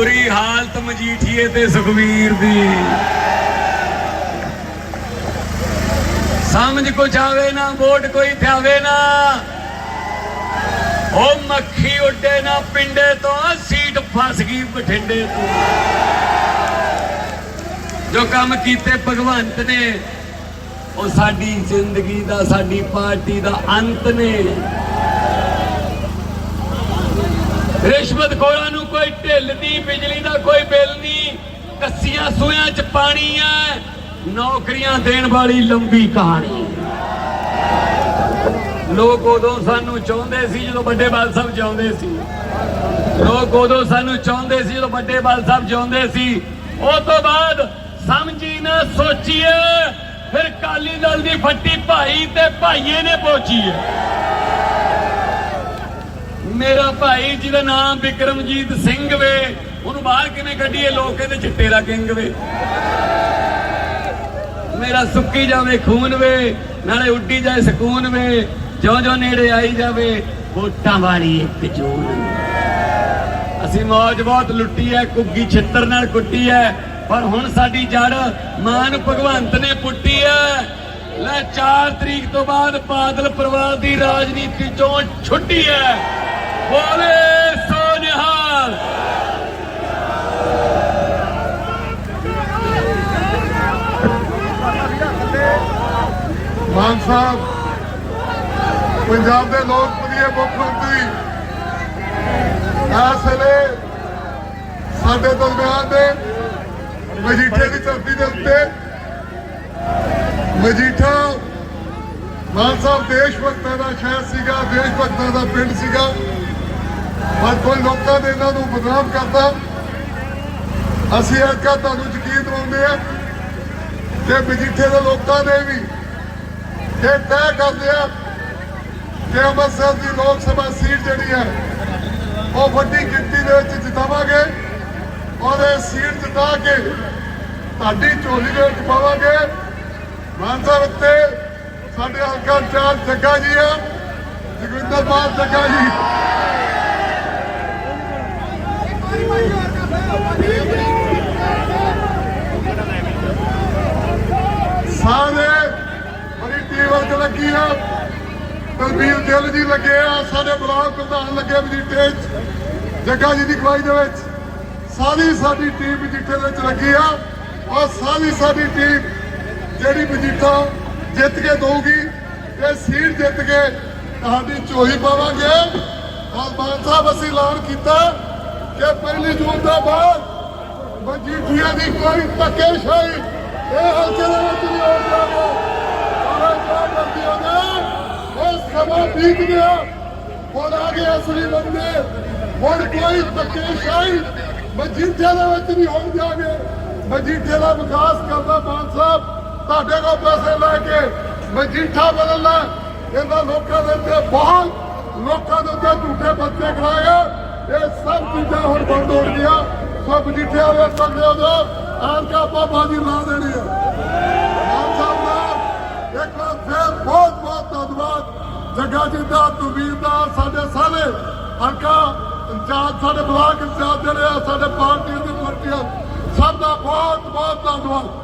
ਬੁਰੀ ਹਾਲਤ ਮਜੀਠੀਏ ਤੇ ਸੁਖਵੀਰ ਦੀ। ਸਮਝ ਕੁਛ ਆਵੇ ਨਾ, ਵੋਟ ਕੋਈ ਥਾਵੇ ਨਾ। ਉਹ ਮੱਖੀ ਉੱਡੇ ਨਾ, ਪਿੰਡੇ ਤੋਂ ਸੀਟ ਫਸ ਗਈ ਬਠਿੰਡੇ ਤੋਂ। ਜੋ ਕੰਮ ਕੀਤੇ ਭਗਵੰਤ ਨੇ, ਉਹ ਸਾਡੀ ਜ਼ਿੰਦਗੀ ਦਾ, ਸਾਡੀ ਪਾਰਟੀ ਦਾ ਅੰਤ ਨੇ। ਰਿਸ਼ਵਤ ਖੋਰਾਂ ਨੂੰ ਕੋਈ ਢਿੱਲ ਦੀ, ਬਿਜਲੀ ਦਾ ਕੋਈ ਬਿੱਲ ਨਹੀਂ। ਕੱਸੀਆਂ ਸੂਆਂ 'ਚ ਪਾਣੀ ਹੈ ਨੌਕਰੀਆਂ ਦੇਣ ਵਾਲੀ ਲੰਬੀ ਕਹਾਣੀ। ਲੋਕ ਉਦੋਂ ਸਾਨੂੰ ਚਾਹੁੰਦੇ ਸੀ ਜਦੋਂ ਵੱਡੇ ਬਾਲ ਸਾਹਿਬ ਚਾਹੁੰਦੇ ਸੀ। ਲੋਕ ਉਦੋਂ ਸਾਨੂੰ ਚਾਹੁੰਦੇ ਸੀ ਜਦੋਂ ਵੱਡੇ ਬਾਲ ਸਾਹਿਬ ਚਾਹੁੰਦੇ ਸੀ। ਉਹ ਤੋਂ ਬਾਅਦ ਸਮਝੀ ਨਾ ਸੋਚੀਏ, ਫਿਰ ਕਾਲੀ ਦਲ ਦੀ ਫੱਟੀ ਭਾਈ ਤੇ ਭਾਈਏ ਨੇ ਪੋਚੀ ਹੈ ਮੇਰਾ ਭਾਈ ਜਿਹਦਾ ਨਾਮ ਵਿਕਰਮਜੀਤ ਸਿੰਘ ਵੇ, ਉਹਨੂੰ ਬਾਹਰ ਕਿਵੇਂ ਕੱਢੀਏ? ਲੋਕ ਕਹਿੰਦੇ ਚਿੱਟੇ ਦਾ ਕਿੰਗ ਵੇ। ਮੇਰਾ ਸੁੱਕੀ ਜਾਵੇ ਖੂਨ ਵੇ, ਨਾਲੇ ਉੱਡੀ ਜਾਏ ਸਕੂਨ ਵੇ ਜਿਉਂ ਜਿਉਂ ਨੇੜੇ ਆਈ ਜਾਵੇ, ਵੋਟਾਂ ਵਾਲੀ ਇੱਕ ਜੂਨ ਅਸੀਂ ਮੌਜ ਬਹੁਤ ਲੁੱਟੀ ਐ ਕੁੱਗੀ ਛਿੱਤਰ ਨਾਲ ਕੁੱਟੀ ਐ, ਪਰ ਹੁਣ ਸਾਡੀ ਜੜ ਮਾਨ ਭਗਵੰਤ ਨੇ ਪੁੱਟੀ ਐ। ਲੈ 4 ਤਰੀਕ ਤੋਂ ਬਾਅਦ ਬਾਦਲ ਪਰਿਵਾਰ ਦੀ ਰਾਜਨੀਤੀ ਚੋਂ ਛੁੱਟੀ ਐ। ਮਾਨ ਸਾਹਿਬ, ਪੰਜਾਬ ਦੇ ਲੋਕ ਪ੍ਰਿਯ ਮੁੱਖ ਮੰਤਰੀ, ਇਸ ਵੇਲੇ ਸਾਡੇ ਦਰਮਿਆਨ ਦੇ ਮਜੀਠੇ ਦੀ ਧਰਤੀ ਦੇ ਉੱਤੇ ਮਜੀਠਾ ਮਾਨ ਸਾਹਿਬ ਦੇਸ਼ ਭਗਤਾਂ ਦਾ ਸ਼ਹਿਰ ਸੀਗਾ ਦੇਸ਼ ਭਗਤਾਂ ਦਾ ਪਿੰਡ ਸੀਗਾ। ਪਰ ਕੋਈ ਲੋਕਾਂ ਨੇ ਇਹਨਾਂ ਨੂੰ ਬਦਨਾਮ ਕਰਤਾ। ਅਸੀਂ ਅੱਜ ਕੱਲ੍ਹ ਤੁਹਾਨੂੰ ਯਕੀਨ ਦਿਵਾਉਂਦੇ ਆ ਕਿ ਮਜੀਠੇ ਦੇ ਲੋਕਾਂ ਨੇ ਵੀ ਇਹ ਤੈਅ ਕਰ ਲਿਆ ਕਿ ਅੰਮ੍ਰਿਤਸਰ ਦੀ ਲੋਕ ਸਭਾ ਸੀਟ ਜਿਹੜੀ ਹੈ, ਉਹ ਵੱਡੀ ਗਿਣਤੀ ਦੇ ਵਿੱਚ ਜਿਤਾਵਾਂਗੇ ਔਰ ਇਹ ਸੀਟ ਜਿਤਾ ਕੇ ਤੁਹਾਡੀ ਝੋਲੀ ਦੇ ਵਿੱਚ ਪਾਵਾਂਗੇ। ਮਾਨ ਸਾਹਿਬ ਉੱਤੇ ਸਾਡੇ ਹਲਕਾ ਚਾਰ ਜੱਗਾ ਜੀ ਆ, ਜਗਵਿੰਦਰ ਪਾਲ ਜੱਗਾ ਜੀ। ਸਾਰੇ ਬੜੀ ਟੀਮ ਵਰਕ ਲੱਗੀ ਆ। ਬਲਬੀਰ ਗਿੱਲ ਜੀ ਲੱਗੇ ਆ, ਸਾਡੇ ਬਲਾਕ ਪ੍ਰਧਾਨ ਲੱਗੇ ਮਜੀਠੇ 'ਚ ਜੱਗਾ ਜੀ ਦੀ ਅਗਵਾਈ ਦੇ ਵਿੱਚ ਸਾਰੀ ਸਾਡੀ ਟੀਮ ਮਜੀਠੇ ਦੇ ਵਿੱਚ ਲੱਗੀ ਆ। ਔਰ ਸਾਰੀ ਸਾਡੀ ਟੀਮ ਜਿਹੜੀ ਮਜੀਠਾ ਜਿੱਤ ਕੇ ਦਊਗੀ, ਇਹ ਸੀਟ ਜਿੱਤ ਕੇ ਤੁਹਾਡੀ ਚੋਹੀ ਪਾਵਾਂਗੇ। ਔਰ ਮਾਨ ਸਾਹਿਬ ਅਸੀਂ ਐਲਾਨ ਕੀਤਾ। ਕਿ ਪਹਿਲੀ ਜੂਨ ਤੋਂ ਬਾਅਦ ਮਜੀਠੀਆਂ ਦੀ ਕੋਈ ਧੱਕੇਸ਼ਾਹੀ ਇਹ ਹਲਕੇ ਦੇ ਵਿੱਚ ਨਹੀਂ ਹੋਣ ਜਾਵੇ ਸਾਰੇ ਕੰਮ ਕਰਦੀਆਂ ਨੇ। ਉਹ ਸਮਾਂ ਬੀਤ ਗਿਆ। ਹੁਣ ਆ ਗਏ ਅਸਲੀ ਬੰਦੇ। ਹੁਣ ਕੋਈ ਧੱਕੇਸ਼ਾਹੀ ਮਜੀਠੇ ਦੇ ਵਿੱਚ ਨਹੀਂ ਹੋਣ ਜਾਵੇ ਮਜੀਠੇ ਦਾ ਵਿਕਾਸ ਕਰਦਾ ਮਾਨ ਸਾਹਿਬ। ਤੁਹਾਡੇ ਕੋਲ ਪੈਸੇ ਲੈ ਕੇ ਮਜੀਠਾ ਬਦਲਣਾ। ਇਹਦਾ ਲੋਕਾਂ ਦੇ ਉੱਤੇ ਬਹੁਤ ਲੋਕਾਂ ਦੇ ਉੱਤੇ ਝੂਠੇ ਬੱਚੇ ਖੜਾਏ ਇਹ ਸਭ ਚੀਜ਼ਾਂ ਹੁਣ ਬੰਦ ਹੋ ਗਈਆਂ ਸਭ ਮਜੀਠੇ ਵਾਲੇ ਸਕਦੇ ਹੋ ਜੋ ਆਨ ਕਾ ਬਾਬਾ ਲਾ ਦੇਣੀ ਹੈ ਮਾਨ ਸਾਹਿਬ ਦਾ ਇੱਕ ਵਾਰ ਫਿਰ ਬਹੁਤ ਬਹੁਤ ਧੰਨਵਾਦ। ਜੱਗਾ ਜੀ ਦਾ ਤੁਮੀਰ ਦਾ, ਸਾਡੇ ਸਾਰੇ ਹਲਕਾ ਇੰਚਾਰਜ, ਸਾਡੇ ਬਲਾਕ ਇੰਚਾਰਜ ਜਿਹੜੇ ਆ, ਸਾਡੇ ਪਾਰਟੀਆਂ ਦੇ ਪਾਰਟੀਆਂ ਸਭ ਦਾ ਬਹੁਤ ਬਹੁਤ ਧੰਨਵਾਦ।